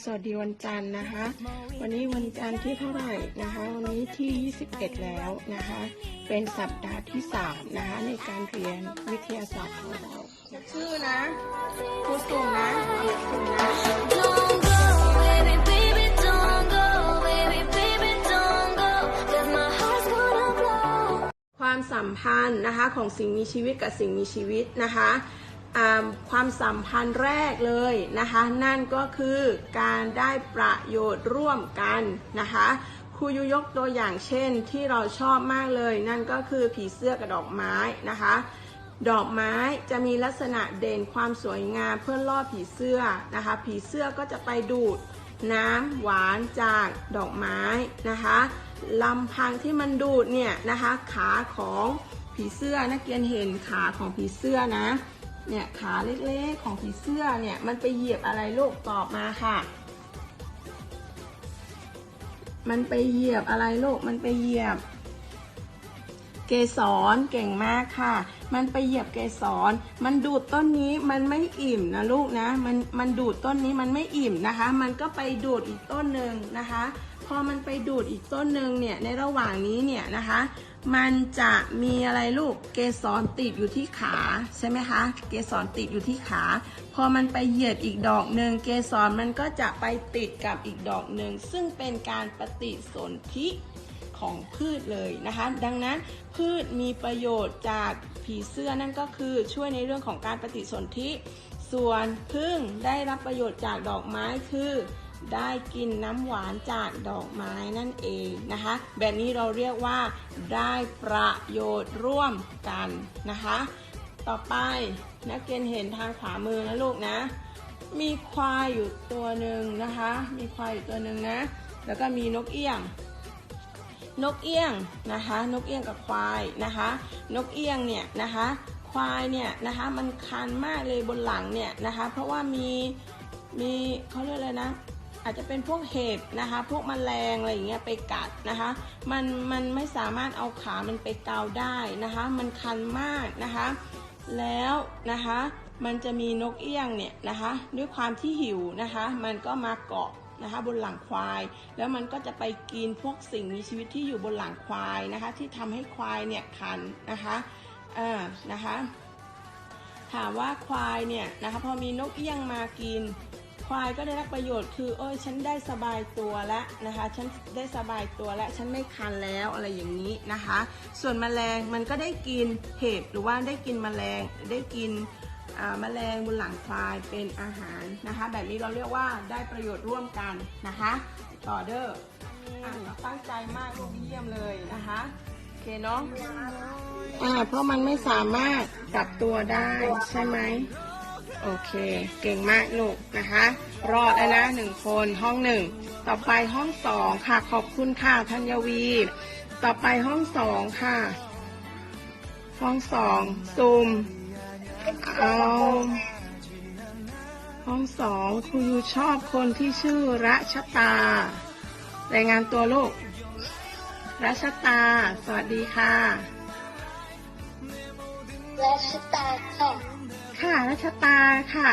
สวัสดีวันจันทร์นะคะ วันนี้วันจันทร์ที่เท่าไหร่นะคะ วันนี้ที่ 21 แล้วนะคะ เป็นสัปดาห์ที่ 3 นะคะ ในการเรียนวิทยาศาสตร์ของเรา ชื่อนะครูสุ่มนะเอาแบบสุ่มนะความสัมพันธ์นะคะของสิ่งมีชีวิตกับสิ่งมีชีวิตนะคะ ความสัมพันธ์แรกเลยนะคะ นั่นก็คือการได้ประโยชน์ร่วมกันนะคะครูยุยกตัวอย่างเช่นที่เราชอบมากเลย นั่นก็คือผีเสื้อกับดอกไม้นะคะ ดอกไม้จะมีลักษณะเด่นความสวยงามเพื่อล่อผีเสื้อนะคะ ผีเสื้อก็จะไปดูดน้ำหวานจากดอกไม้นะคะลำพังที่มันดูดเนี่ยนะคะ ขาของผีเสื้อนักเรียนเห็นขาของผีเสื้อนะ เนี่ยขาเล็กๆของผีเสื้อเนี่ยมันไปเหยียบอะไรลูกตอบมาค่ะ มันไปเหยียบอะไรลูกมันไปเหยียบ เกสรเก่งมากค่ะ มันไปเหยียบเกสรมันดูดต้นนี้มันไม่อิ่มนะลูกนะ มันมันดูดต้นนี้มันไม่อิ่มนะคะ มันก็ไปดูดอีกต้นหนึ่งนะคะ อมันไปดูดอีกต้นหนึ่งเนี่ยในระหว่างนี้เนี่ยนะคะ มันจะมีอะไรลูกเกสรติดอยู่ที่ขาใช่ไหมคะ เกสรติดอยู่ที่ขา พอมันไปเหยียดอีกดอกหนึ่งเกสรมันก็จะไปติดกับอีกดอกหนึ่งซึ่งเป็นการปฏิสนธิของพืชเลยนะคะ ดังนั้นพืชมีประโยชน์จากผีเสื้อนั่นก็คือช่วยในเรื่องของการปฏิสนธิ ส่วนพึ่งได้รับประโยชน์จากดอกไม้คือ ได้กินน้ำหวานจากดอกไม้นั่นเองนะคะ แบบนี้เราเรียกว่า ได้ประโยชน์ร่วมกันนะคะ ต่อไปนักเรียนเห็นทางขวามือนะลูกนะ มีควายอยู่ตัวหนึ่งนะคะ มีควายอยู่ตัวหนึ่งนะ แล้วก็มีนกเอี้ยงนกเอี้ยงนะคะ นกเอี้ยงกับควายนะคะ นกเอี้ยงเนี่ยนะคะ ควายเนี่ยนะคะมันคันมากเลยบนหลังเนี่ยนะคะ เพราะว่ามีมีเขาเรียกอะไรนะ อาจจะเป็นพวกเห็บนะคะ พวกแมลงอะไรอย่างเงี้ยไปกัดนะคะ มันมันไม่สามารถเอาขามันไปเกาได้นะคะ มันคันมากนะคะ แล้วนะคะมันจะมีนกเอี้ยงเนี่ยนะคะ ด้วยความที่หิวนะคะ มันก็มาเกาะนะคะบนหลังควาย แล้วมันก็จะไปกินพวกสิ่งมีชีวิตที่อยู่บนหลังควายนะคะ ที่ทำให้ควายเนี่ยคันนะคะอ่านะคะ ถามว่าควายเนี่ยนะคะพอมีนกเอี้ยงมากิน ควายก็ได้รับประโยชน์คือ เอ้ยฉันได้สบายตัวแล้วนะคะ ฉันได้สบายตัวแล้ว ฉันไม่คันแล้วอะไรอย่างนี้นะคะ ส่วนแมลงมันก็ได้กินเห็บหรือว่าได้กินแมลงได้กินอ่าแมลงบนหลังควายเป็นอาหารนะคะ แบบนี้เราเรียกว่าได้ประโยชน์ร่วมกันนะคะ ต่อเด้ออะตั้งใจมากลูกเยี่ยมเลยนะคะโอเคเนาะอ่าเพราะมันไม่สามารถปรับตัวได้ใช่ไหม โอเค เก่งมากลูกนะคะ รอดแล้วนะหนึ่งคนห้องหนึ่ง ต่อไปห้องสองค่ะ ขอบคุณค่ะธัญวี ต่อไปห้องสองค่ะ ห้องสองซูมเอาห้องสองครูยูชอบคนที่ชื่อรัชตารายงานตัวลูกรัชตา สวัสดีค่ะ และชะตาค่ะ ค่ะรัชตาค่ะ